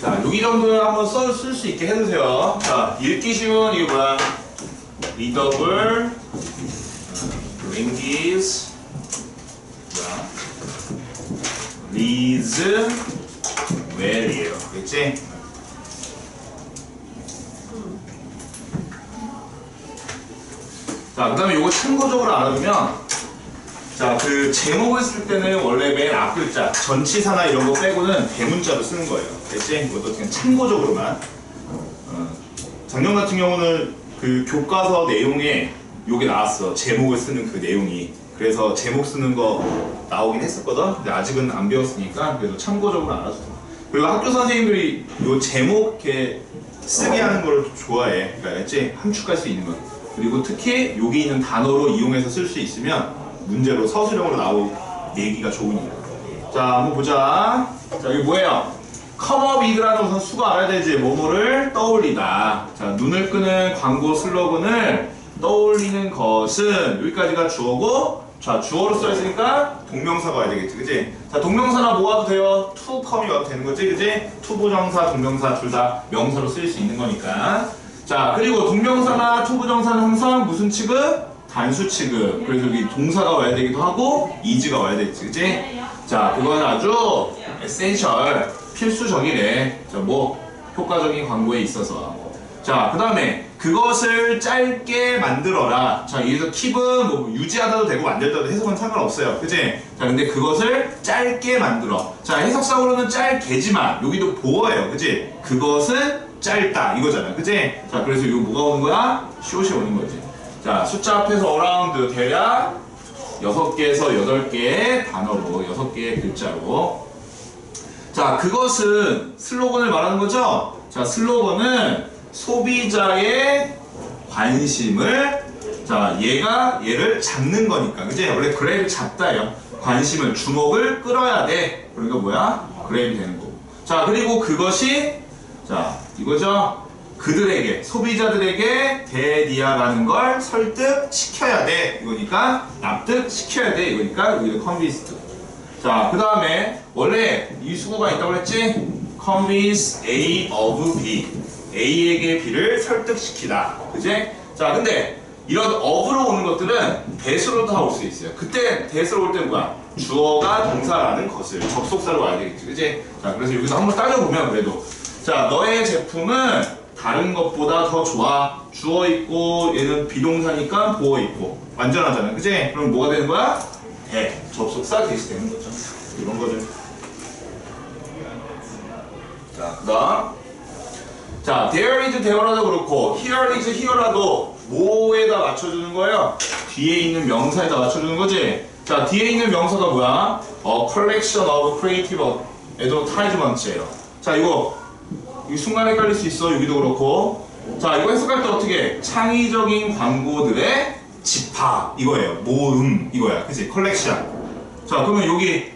자, 여기 정도는 한번 써, 쓸 수 있게 해두세요. 자, 읽기 쉬운 이게 뭐야? language, 뭐야? reads well이에요. 그랬지? 자, 그 다음에 이거 참고적으로 알아두면 자, 그 제목을 쓸 때는 원래 맨 앞글자, 전치사나 이런 거 빼고는 대문자로 쓰는 거예요. 됐지? 이것도 그냥 참고적으로만. 어, 작년 같은 경우는 그 교과서 내용에 요게 나왔어. 제목을 쓰는 그 내용이. 그래서 제목 쓰는 거 나오긴 했었거든. 근데 아직은 안 배웠으니까 그래도 참고적으로 알아줘. 그리고 학교 선생님들이 요 제목 이렇게 쓰게 하는 걸 좋아해. 그러니까 알지? 함축할 수 있는 거. 그리고 특히 여기 있는 단어로 이용해서 쓸 수 있으면 문제로 서술형으로 나오 내기가 좋으니까. 자, 한번 보자. 자, 이게 뭐예요? 컴업 이그라는 우선 수가 알아야 되지. 뭐뭐를 떠올리다. 자, 눈을 끄는 광고 슬로건을 떠올리는 것은 여기까지가 주어고, 자, 주어로 써있으니까 동명사가 와야 되겠지. 그지? 자, 동명사나 뭐 와도 돼요? 투 컴이 와도 되는 거지. 그지? 투부정사, 동명사 둘 다 명사로 쓰일 수 있는 거니까. 자, 그리고 동명사나 투부정사는 항상 무슨 취급? 단수 취급. 그래서 여기 동사가 와야 되기도 하고, 이즈가 와야 되겠지. 그지? 자, 그건 아주 에센셜, 필수적이래. 자, 뭐, 효과적인 광고에 있어서. 자, 그 다음에 그것을 짧게 만들어라. 자, 여기서 킵은 뭐 유지하다도 되고 만들다도 해석은 상관없어요. 그지? 자, 근데 그것을 짧게 만들어. 자, 해석상으로는 짧게지만 여기도 보어예요. 그지? 그것은 짧다. 이거잖아. 그지? 자, 그래서 이거 뭐가 오는 거야? 숏이 오는 거지. 자, 숫자 앞에서 어라운드 대략 6개에서 8개의 단어로, 6개의 글자로. 자, 그것은 슬로건을 말하는 거죠? 자, 슬로건은 소비자의 관심을 자, 얘가 얘를 잡는 거니까. 그지? 원래 그랩을 잡다요. 관심을, 주목을 끌어야 돼. 그러니까 뭐야? 그랩이 되는 거고. 자, 그리고 그것이 자, 이거죠? 그들에게, 소비자들에게 대리아라는 걸 설득시켜야 돼. 이거니까 납득시켜야 돼. 이거니까 여기도 컨비스트. 자, 그 다음에 원래 이 수고가 있다고 그랬지? convince A of B. A에게 B를 설득시키다. 그지? 자, 근데 이런 of로 오는 것들은 대수로 다올 수 있어요. 그때 대수로 올 때는 뭐야? 주어가 동사라는 것을 접속사로 와야 되겠지. 그지? 자, 그래서 여기서 한번 따져보면 그래도 자, 너의 제품은 다른 것보다 더 좋아. 주어 있고 얘는 비동사니까 보어 있고 완전하잖아. 그지? 그럼 뭐가 되는 거야? 대. 접속사 대시 되는 거죠. 이런 거를. 자, 그 다음. 자, there is there라도 그렇고, here is here라도 뭐에다 맞춰주는 거예요? 뒤에 있는 명사에다 맞춰주는 거지? 자, 뒤에 있는 명사가 뭐야? 어, collection of creative advertisements예요. 자, 이거, 이 순간 헷갈릴 수 있어. 여기도 그렇고. 자, 이거 해석할 때 어떻게? 해? 창의적인 광고들의 집합. 이거예요. 모음. 이거야. 그치? 컬렉션. 자, 그러면 여기,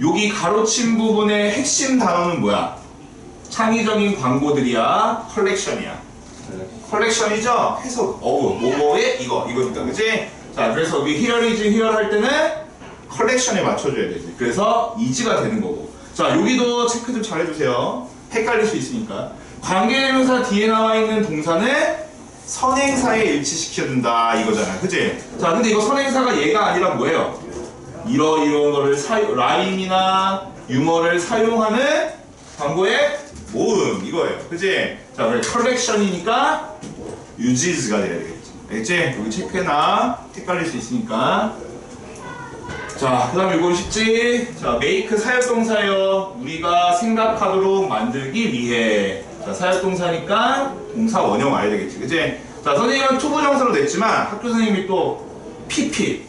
여기 가로친 부분의 핵심 단어는 뭐야? 창의적인 광고들이야, 컬렉션이야. 컬렉션이죠? 해석, 어우, 뭐뭐의 이거, 이거니까, 그치? 자, 그래서 여기 is here 할 때는 컬렉션에 맞춰줘야 되지. 그래서 이지가 되는 거고. 자, 여기도 체크 좀 잘 해주세요. 헷갈릴 수 있으니까. 관계대명사 뒤에 나와 있는 동사는 선행사에 일치시켜준다, 이거잖아. 그치? 자, 근데 이거 선행사가 얘가 아니라 뭐예요? 이러이러한 거를 사용, 라임이나 유머를 사용하는 광고의 모음 이거예요. 그지? 자, 그래 컬렉션이니까 유지즈가 돼야 되겠지. 알겠지? 여기 체크해놔. 헷갈릴 수 있으니까. 자, 그 다음에 이건 쉽지? 자, make 사역동사예요. 우리가 생각하도록 만들기 위해. 자, 사역동사니까 동사 원형 와야 되겠지. 그지? 자, 선생님은 투부정사로 냈지만 학교 선생님이 또 PP.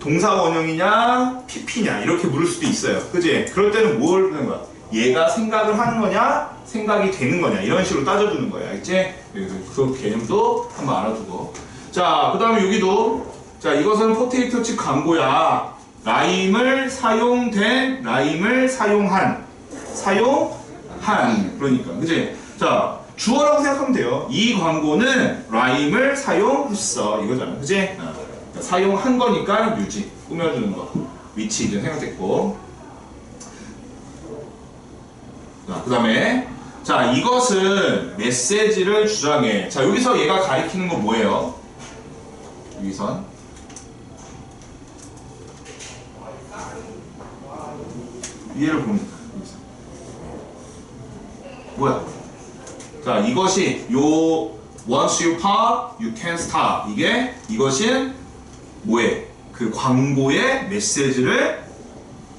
동사 원형이냐, PP냐, 이렇게 물을 수도 있어요. 그지? 그럴 때는 뭘 하는 거야? 얘가 생각을 하는 거냐, 생각이 되는 거냐, 이런 식으로 따져주는 거야. 알겠지? 그래서 그 개념도 한번 알아두고. 자, 그 다음에 여기도, 자, 이것은 포테이토 칩 광고야. 라임을 사용된, 라임을 사용한. 사용한. 그러니까. 그지? 자, 주어라고 생각하면 돼요. 이 광고는 라임을 사용했어. 이거잖아. 그지? 어. 사용한 거니까 유지 꾸며주는 거 위치 이제 생각됐고. 자, 그 다음에, 자, 이것은 메시지를 주장해. 자, 여기서 얘가 가리키는 건 뭐예요? 여기선. 위에를 봅니다. 뭐야? 자, 이것이 요 once you pop, you can't stop. 이게 이것은 뭐에? 그 광고의 메시지를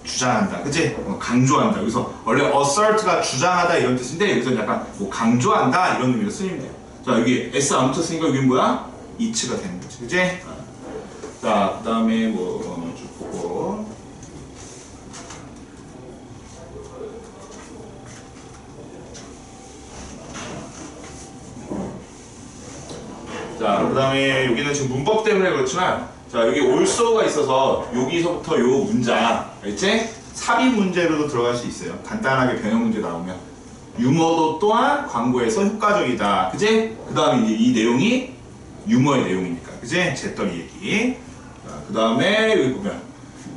주장한다. 그치? 어, 강조한다. 여기서 원래 assert가 주장하다 이런 뜻인데 여기서 약간 뭐 강조한다 이런 의미로 쓰이면 돼요. 자, 여기 S 안 붙었으니까 여기 뭐야? 이츠가 되는 거지. 그치? 어. 자, 그 다음에 뭐쭉 보고. 자, 그 다음에 여기는 지금 문법 때문에 그렇지만, 자, 여기 올소가 있어서 여기서부터 요 문장, 알지? 삽입 문제로도 들어갈 수 있어요. 간단하게 변형 문제 나오면. 유머도 또한 광고에서 효과적이다. 그지? 그 다음에 이제 이 내용이 유머의 내용이니까. 그지? 잿더리 얘기. 자, 그 다음에 여기 보면.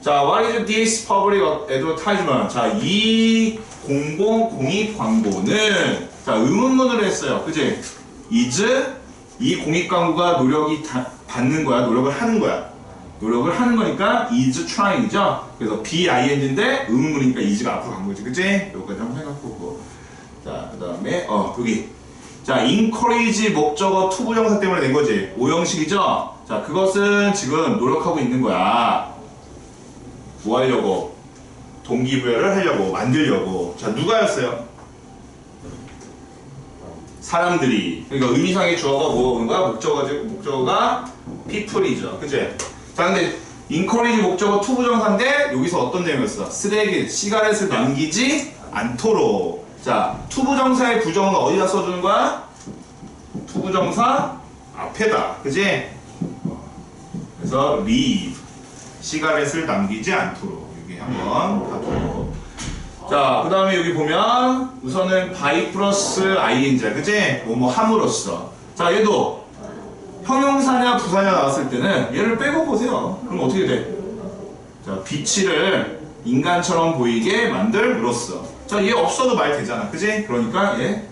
자, what is this public advertisement? 자, 이 공공 공익 광고는 자, 의문문으로 했어요. 그지? is 이 공익 광고가 노력이 다- 받는 거야. 노력을 하는 거야. 노력을 하는 거니까 is trying이죠. 그래서 be ing인데 의문문이니까 is가 앞으로 간 거지. 그지? 요거까지 한번 생각해보고. 자, 그 다음에 어, 여기. 자, encourage 목적어 투부 정사 때문에 낸 거지. 오형식이죠? 자, 그것은 지금 노력하고 있는 거야. 뭐 하려고? 동기부여를 하려고, 만들려고. 자, 누가였어요? 사람들이. 그러니까 의미상의 주어가 뭐가 목적어가, 목적어가 people이죠. 그치? 자, 근데 encourage 목적어 투부정사인데 여기서 어떤 내용이었어? 쓰레기, 시가렛을 남기지 않도록. 자, 투부정사의 부정은 어디다 써주는 거야? 투부정사 앞에다. 그지? 그래서 leave. 시가렛을 남기지 않도록. 여기 한번 봐주고. 자, 그 다음에 여기 보면 우선은 by 플러스 ing. 그지? 뭐뭐 함으로써. 자, 얘도 형용사냐 부사냐 나왔을 때는 얘를 빼고 보세요. 그럼 어떻게 돼? 자, 비치를 인간처럼 보이게 만들므로써. 자, 얘 없어도 말 되잖아. 그지? 그러니까 얘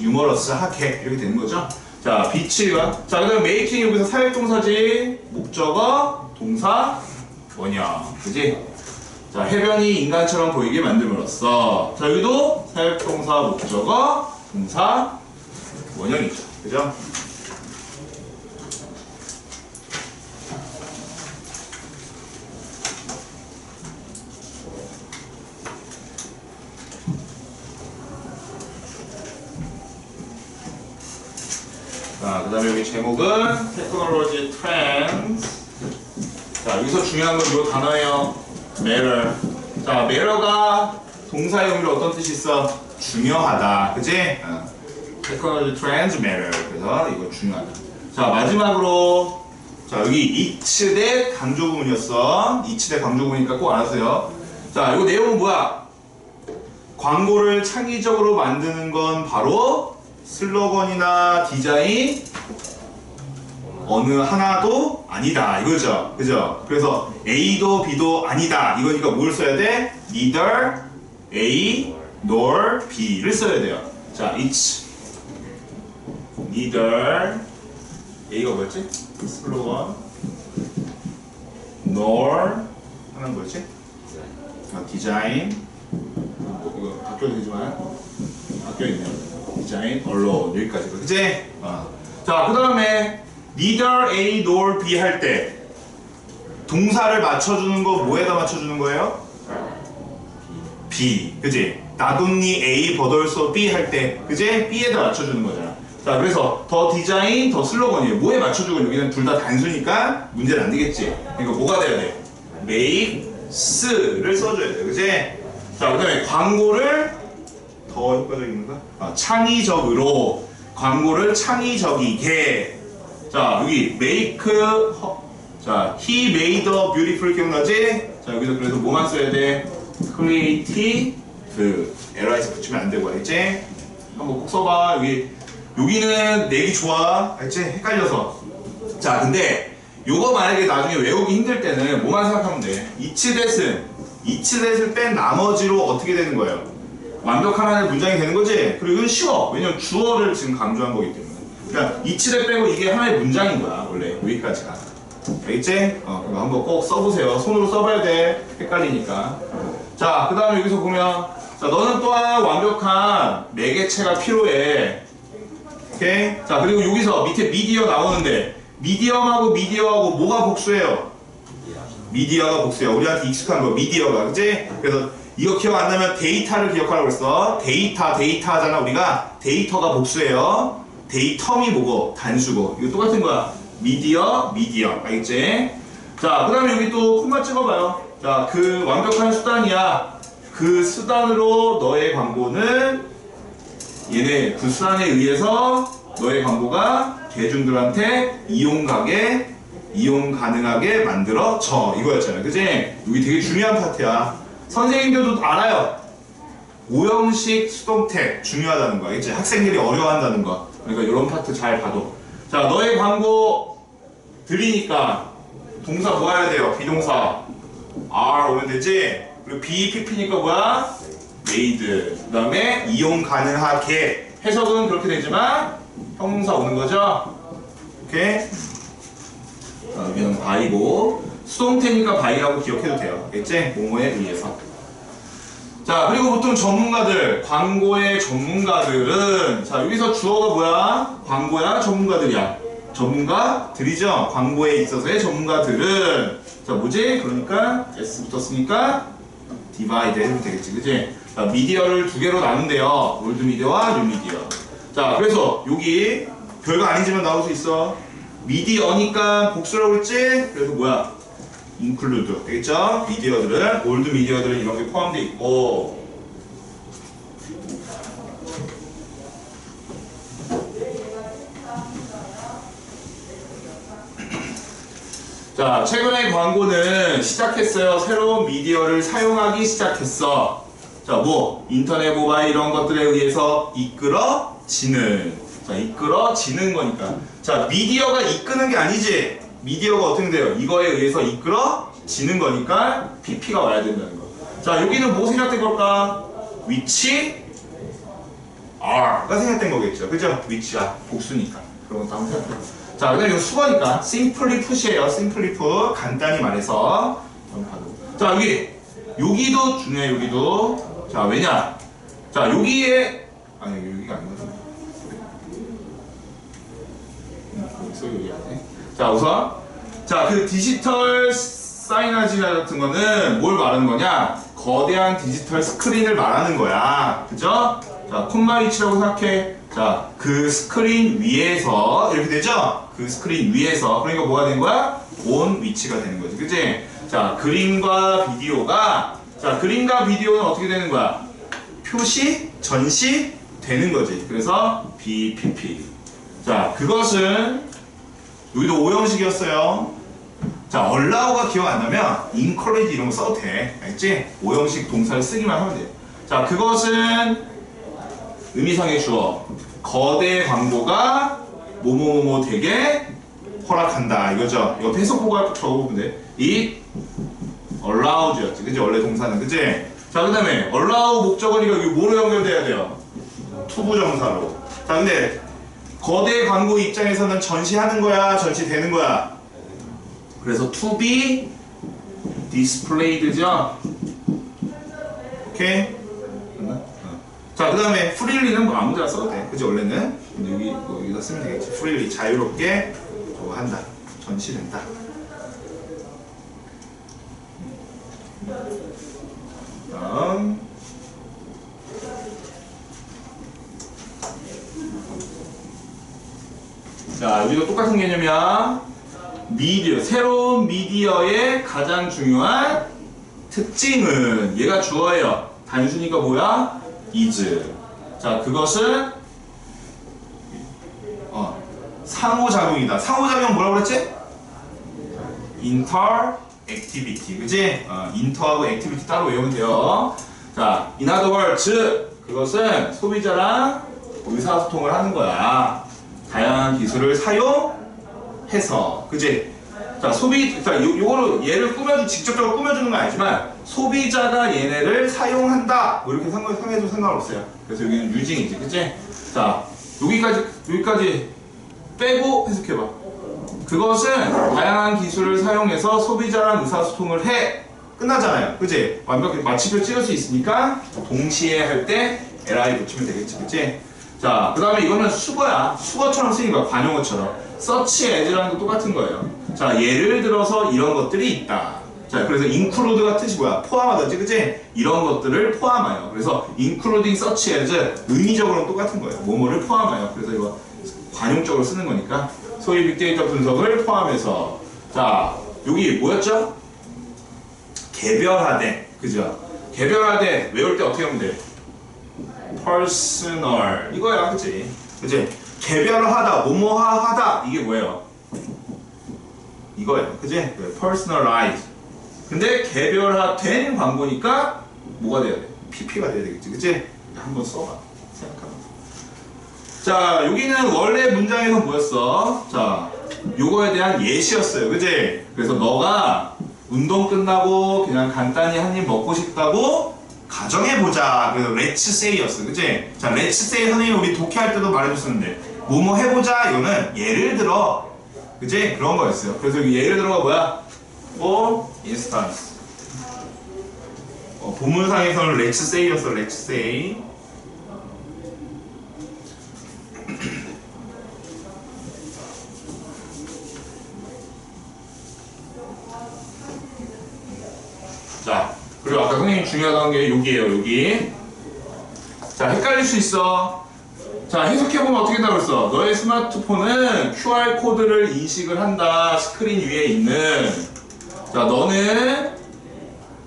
유머러스하게 이렇게 되는 거죠. 자, 비치가. 자, 그 다음에 메이킹 여기서 사역동사지. 목적어, 동사, 원형. 그지? 자, 해변이 인간처럼 보이게 만들므로써. 자, 여기도 사역동사, 목적어, 동사, 원형이죠. 그죠? 자, 그 다음에 여기 제목은 테크놀로지 트렌드. 자, 여기서 중요한 건 이 단어예요. Matter. 자, matter가 동사의 의미로 어떤 뜻이 있어? 중요하다. 그지? 어. matter. 그래서 이거 중요하다. 자, 마지막으로 자, 여기 each 대 강조 부분이었어. each 대 강조 부분이니까 꼭 알아서요. 자, 이거 내용은 뭐야? 광고를 창의적으로 만드는 건 바로 슬로건이나 디자인 어느 하나도 아니다. 이거죠. 그죠? 그래서 A도 B도 아니다. 이거니까 뭘 써야 돼? Neither A nor B를 써야 돼요. 자 it's neither A가 뭐였지? 슬로건 nor 하나는 뭐였지? 아, 디자인 뭐, 이거 바뀌어도 되지만 바뀌어 있네요. 디자인 언론 여기까지. 그지? 어. 자, 그 다음에 neither A nor B 할 때 동사를 맞춰주는 거 뭐에다 맞춰주는 거예요? B, 그지? 나돈니 A 버덜소 B 할 때, 그지? B에다 맞춰주는 거잖아. 자, 그래서 더 디자인, 더 슬로건이에요. 뭐에 맞춰주고 여기는 둘 다 단수니까 문제는 안 되겠지. 그러니까 뭐가 돼야 돼? make를 써줘야 돼, 그지? 자, 그 다음에 광고를 더 효과적인 건가? 아, 창의적으로 광고를 창의적이게 자 여기 make 허- 자 he made a beautiful 기억나지? 자 여기서 그래서 뭐만 써야 돼? creative li's 붙이면 안 되고 알지? 한번 꼭 써봐 여기 여기는 내기 좋아 알지? 헷갈려서 자 근데 요거 만약에 나중에 외우기 힘들 때는 뭐만 생각하면 돼. 이치댓은 이치댓을 뺀 나머지로 어떻게 되는 거예요? 완벽한 하나의 문장이 되는 거지. 그리고 이건 쉬워. 왜냐면 주어를 지금 강조한 거기 때문에. 그러니까 이치댓 빼고 이게 하나의 문장인 거야. 원래 여기까지가. 알겠지? 어, 이거 한번 꼭 써보세요. 손으로 써봐야 돼. 헷갈리니까. 자, 그 다음에 여기서 보면 자, 너는 또한 완벽한 매개체가 필요해. 오케이? 자, 그리고 여기서 밑에 미디어 나오는데 미디엄하고 미디어하고 뭐가 복수예요? 미디어가 복수야. 우리한테 익숙한 거 미디어가. 그치? 그래서 이거 기억 안 나면 데이터를 기억하라고 그랬어. 데이터, 데이터 하잖아. 우리가 데이터가 복수예요. 데이텀이 뭐고? 단수고. 이거 똑같은 거야. 미디어, 미디어. 알겠지? 자, 그 다음에 여기 또 콤마 찍어봐요. 자, 그 완벽한 수단이야. 그 수단으로 너의 광고는 얘네 그 수단에 의해서 너의 광고가 대중들한테 이용 가게 이용 가능하게 만들어져 이거였잖아요 그지? 여기 되게 중요한 파트야 선생님들도 알아요 오형식 수동태 중요하다는 거 알겠지? 학생들이 어려워한다는 거 그러니까 이런 파트 잘 봐도 자 너의 광고 들이니까 동사 뭐 해야 돼요? 비동사 R 오면 되지? 그리고 BPP니까 뭐야? made 그 다음에 이용 가능하게 해석은 그렇게 되지만 형용사 오는 거죠? 오케이? 자, 여기는 바이고 수동태니까 바이라고 기억해도 돼요 알겠지? 뭐뭐에 의해서 자 그리고 보통 전문가들 광고의 전문가들은 자 여기서 주어가 뭐야? 광고야 전문가들이야 전문가들이죠 광고에 있어서의 전문가들은 자 뭐지? 그러니까 S 붙었으니까 디바이드 해주면 되겠지 그지? 자 미디어를 두 개로 나눈대요 올드 미디어와 뉴 미디어 자 그래서 여기 별거 아니지만 나올 수 있어 미디어니까 복수라고 했지? 그래서 뭐야? 인클루드 되겠죠? 미디어들은 올드 미디어들은 이런 게 포함되어 있고 자, 최근에 광고는 시작했어요. 새로운 미디어를 사용하기 시작했어. 자, 뭐, 인터넷, 모바일 이런 것들에 의해서 이끌어지는. 자, 이끌어지는 거니까. 자, 미디어가 이끄는 게 아니지. 미디어가 어떻게 돼요? 이거에 의해서 이끌어지는 거니까 PP가 와야 된다는 거. 자, 여기는 뭐 생략된 걸까? 위치 R가 생략된 거겠죠. 그죠? 위치 R. 복수니까. 그런 것도 한번 생각해. 자, 그다음 이거 수거니까 simply put이에요. simply put. 간단히 말해서. 자, 여기. 여기도 중요해, 여기도. 자, 왜냐? 자, 여기에 아니, 여기가 아니거든. 여기서 여기 안에. 자, 우선 자, 그 디지털 사이너지 같은 거는 뭘 말하는 거냐? 거대한 디지털 스크린을 말하는 거야. 그죠? 자, 콤마 위치라고 생각해. 자, 그 스크린 위에서 이렇게 되죠? 그 스크린 위에서 그러니까 뭐가 되는 거야? 온 위치가 되는 거지. 그지? 자, 그림과 비디오가 자, 그림과 비디오는 어떻게 되는 거야? 표시, 전시 되는 거지. 그래서 BPP. 자, 그것은 여기도 오형식이었어요. 자, allow,가 기억 안 나면 encourage 이런 거 써도 돼. 알지? 오형식 동사를 쓰기만 하면 돼. 자, 그것은 의미상의 주어. 거대 광고가 뭐뭐뭐뭐 되게 허락한다. 이거죠. 이거 해석 보고 적어보면 돼. it allows였지. 그지? 원래 동사는. 그지? 자, 그 다음에 allow 목적어니까 이게 뭐로 연결돼야 돼요? 투부정사로. 자, 근데 거대 광고 입장에서는 전시하는 거야, 전시되는 거야. 그래서 to be displayed죠. 오케이. 어. 자, 그 다음에 freely는 뭐 아무데나 써도 돼. 그지 원래는. 여기 뭐 여기다 쓰면 되겠지. freely 자유롭게 저거 한다. 전시된다. 다음. 자, 여기도 똑같은 개념이야. 미디어, 새로운 미디어의 가장 중요한 특징은 얘가 주어예요. 단순히가 뭐야? is. 자, 그것은 어, 상호작용이다. 상호작용 뭐라고 그랬지? inter activity. 그지? 어, inter하고 activity 따로 외우면 돼요. 자, in other words, 그것은 소비자랑 의사소통을 하는 거야. 다양한 기술을 사용해서, 그지? 자, 소비, 자, 요, 요거를 얘를 꾸며주, 직접적으로 꾸며주는 건 아니지만, 소비자가 얘네를 사용한다. 뭐 이렇게 상관, 상해도 상관없어요. 그래서 여기는 유징이지, 그치? 자, 여기까지, 여기까지 빼고 해석해봐. 그것은 다양한 기술을 사용해서 소비자랑 의사소통을 해. 끝나잖아요. 그치? 완벽히 마침표 찍을 수 있으니까, 동시에 할 때 li 붙이면 되겠지, 그치? 자, 그 다음에 이거는 수거야. 수거처럼 쓰인 거야, 관용어처럼. search as라는 거 똑같은 거예요. 자, 예를 들어서 이런 것들이 있다. 자, 그래서 include가 뜻이 뭐야? 포함하다지, 그치? 이런 것들을 포함하여. 그래서 including search as 의미적으로는 똑같은 거예요. 뭐뭐를 포함하여. 그래서 이거 관용적으로 쓰는 거니까. 소위 빅데이터 분석을 포함해서. 자, 여기 뭐였죠? 개별화된. 그죠? 개별화된. 외울 때 어떻게 하면 돼? Personal. 이거야, 그치? 그치? 개별화하다, 뭐뭐화하다. 이게 뭐예요? 이거예요. 그지? 네, personalize. 근데 개별화된 광고니까 뭐가 돼야 돼? PP가 돼야 되겠지. 그지? 한번 써봐. 생각하면. 자, 여기는 원래 문장에서 뭐였어? 자, 요거에 대한 예시였어요. 그지? 그래서 너가 운동 끝나고 그냥 간단히 한 입 먹고 싶다고 가정해보자. 그래서 let's say였어. 그지? 자, let's say 선생님 우리 독해할 때도 말해줬었는데 뭐뭐 해보자. 이거는 예를 들어 그지? 그런 거였어요. 그래서 예를 들어가 뭐야? for instance. 어, let's say였어. let's say. 자, 그리고 선생님 중요하다는 게 여기에요, 여기. 자, 헷갈릴 수 있어. 자, 해석해보면 어떻게 그랬어? 너의 스마트폰은 QR코드를 인식을 한다. 스크린 위에 있는. 자, 너는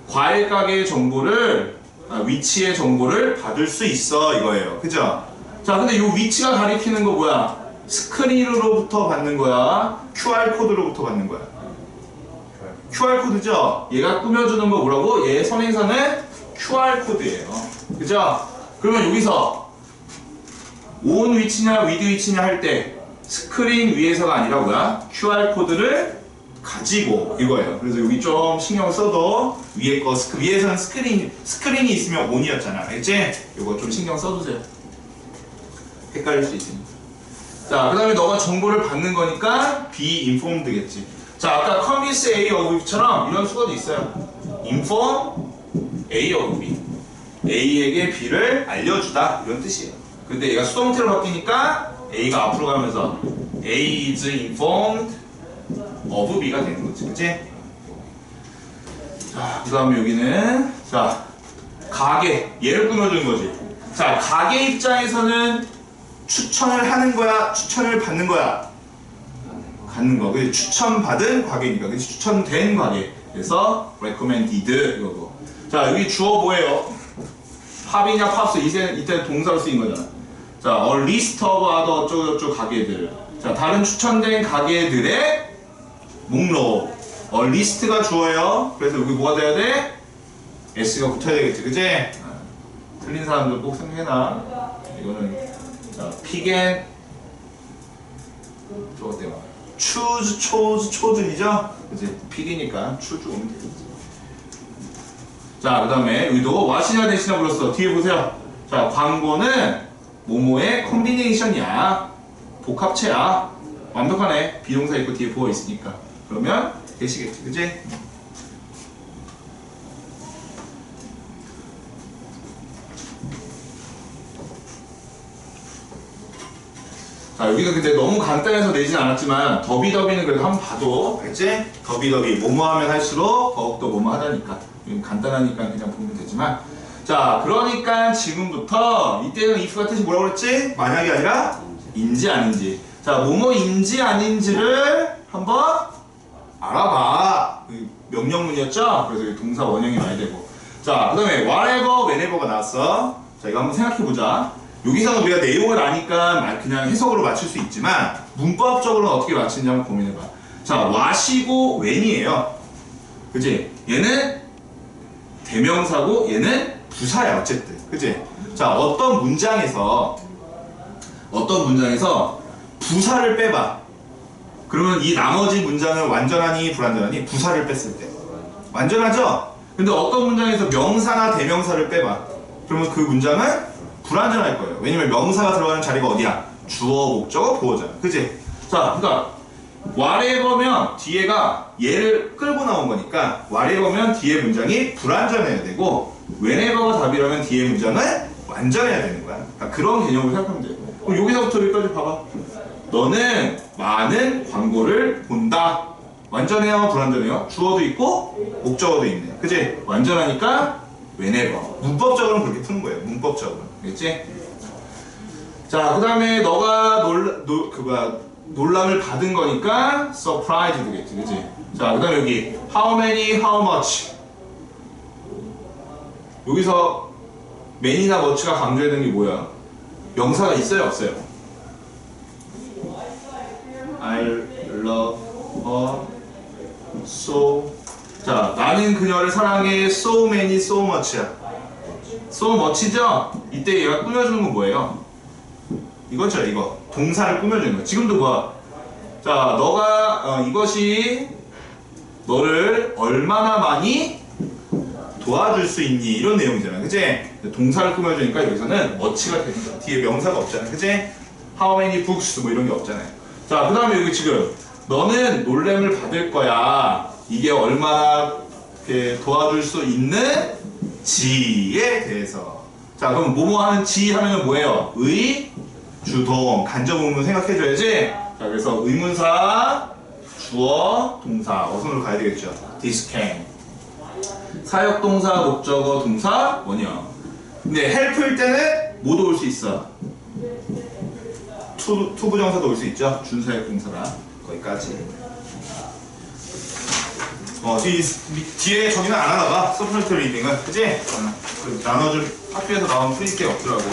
과일 가게 정보를, 아, 위치의 정보를 받을 수 있어. 이거예요. 그죠? 자, 근데 이 위치가 가리키는 거 뭐야? 스크린으로부터 받는 거야? QR코드로부터 받는 거야? QR코드죠? 얘가 꾸며주는 거 뭐라고? 얘 선행사는 QR코드예요. 그죠? 그러면 여기서 온 위치냐 위드 위치냐 할 때 스크린 위에서가 아니라 뭐야? QR코드를 가지고 이거예요. 그래서 여기 좀 신경 써도 위에 거 스크, 위에서는 스크린 스크린이 있으면 온이었잖아. 알지? 이거 좀 신경 써주세요. 헷갈릴 수 있으니까. 자, 그 다음에 너가 정보를 받는 거니까 informed겠지. 자, 아까 convince A of B처럼 이런 수거도 있어요. inform A of B. A에게 B를 알려주다 이런 뜻이에요. 근데 얘가 수동태로 바뀌니까 A가 앞으로 가면서 A is informed of B가 되는 거지, 그치? 자, 그 다음에 여기는 자 가게 얘를 꾸며주는 거지. 자, 가게 입장에서는 추천을 하는 거야, 추천을 받는 거야. 갖는 거. 그 추천받은 과계니까. 그 추천된 과계. 그래서 recommended 이거고. 자, 여기 주어 뭐예요? 팝이냐 팝스 이제 이때 동사로 쓰인 거잖아. 자, a list of other 어쩌고저쩌고 가게들. 자, 다른 추천된 가게들의 목록. 어, 리스트가 주어요. 그래서 여기 뭐가 돼야 돼? s가 붙어야 되겠지, 그지? 아, 틀린 사람들 꼭 생각해놔. 이거는 자, 피겐 저거 때문에 choose, chose, chosen이죠? 그지? 픽이니까 choose 오면 되겠지. 자, 그 다음에 여기도 what이냐 대신에 불렀어. 뒤에 보세요. 자, 광고는 모모의 컨비네이션이야. 복합체야. 완벽하네. 비동사 있고 뒤에 보어 있으니까. 그러면 되시겠지. 그지? 자 여기가 근데 너무 간단해서 내진 않았지만 더비더비는 그래도 한번 봐도 알지? 더비더비 뭐뭐 하면 할수록 더욱더 뭐뭐 하다니까. 간단하니까 그냥 보면 되지만. 자 그러니까 지금부터 이때는 if가 뜻이 뭐라고 그랬지? 만약이 아니라 인지 아닌지. 자 뭐뭐인지 아닌지를 한번 알아봐. 그 명령문이었죠? 그래서 동사 원형이 와야 되고. 자그 다음에 whatever, whenever가 나왔어. 자 이거 한번 생각해보자 여기서는 우리가 내용을 아니까 말- 그냥 해석으로 맞출 수 있지만 문법적으로는 어떻게 맞추는지 한번 고민해봐. 자, 와시고 웬이에요. 그지? 얘는 대명사고 얘는 부사야 어쨌든. 그지? 자, 어떤 문장에서 어떤 문장에서 부사를 빼봐. 그러면 이 나머지 문장은 완전하니 불완전하니 부사를 뺐을 때 완전하죠? 근데 어떤 문장에서 명사나 대명사를 빼봐 그러면 그 문장은 불완전할 거예요 왜냐면 명사가 들어가는 자리가 어디야? 주어, 목적어, 보어잖아 그지? 자 그러니까 whatever면 뒤에가 얘를 끌고 나온 거니까 whatever면 뒤에 문장이 불완전해야 되고 whenever가 답이라면 뒤에 문장은 완전해야 되는 거야 그러니까 그런 개념으로 생각하면 돼 그럼 여기서부터 여기까지 봐봐 너는 많은 광고를 본다. 완전해요, 불완전해요? 주어도 있고 목적어도 있네. 그지? 완전하니까 whenever. 문법적으로는 그렇게 푸는 거예요. 문법적으로. 알겠지? 자, 그 다음에 너가 놀, 놀, 그 뭐야, 놀람을 받은 거니까 surprise 되겠지. 그지? 자, 그 다음에 여기 how many, how much. 여기서 many나 much가 강조해야 되는 게 뭐야? 명사가 있어요, 없어요? I love her so 자 나는 그녀를 사랑해 so many so much야 so much죠? 이때 얘가 꾸며주는 건 뭐예요? 이거죠 이거 동사를 꾸며주는 거 지금도 뭐야 자 너가 어, 이것이 너를 얼마나 많이 도와줄 수 있니 이런 내용이잖아 그치? 동사를 꾸며주니까 여기서는 much가 거야 뒤에 명사가 없잖아 그치? how many books 뭐 이런 게 없잖아요 자, 그 다음에 여기 지금 너는 놀램을 받을 거야. 이게 얼마나 도와줄 수 있는 지에 대해서. 자, 그럼 뭐뭐 하는 지 하면은 뭐예요? 의, 주동, 간접 의문 생각해줘야지. 자, 그래서 의문사, 주어, 동사, 어선으로 가야 되겠죠. This can. 사역동사, 목적어, 동사, 원형. 근데 help일 때는 모두 올 수 있어. 투, 투부정사도 올 수 있죠. 준사역 동사라 거기까지. 어, 뒤, 뒤에 저기는 안 하다가 서브젝트 리딩은 그지? 어, 그 나눠줄 학교에서 나온 프리스테 없더라고.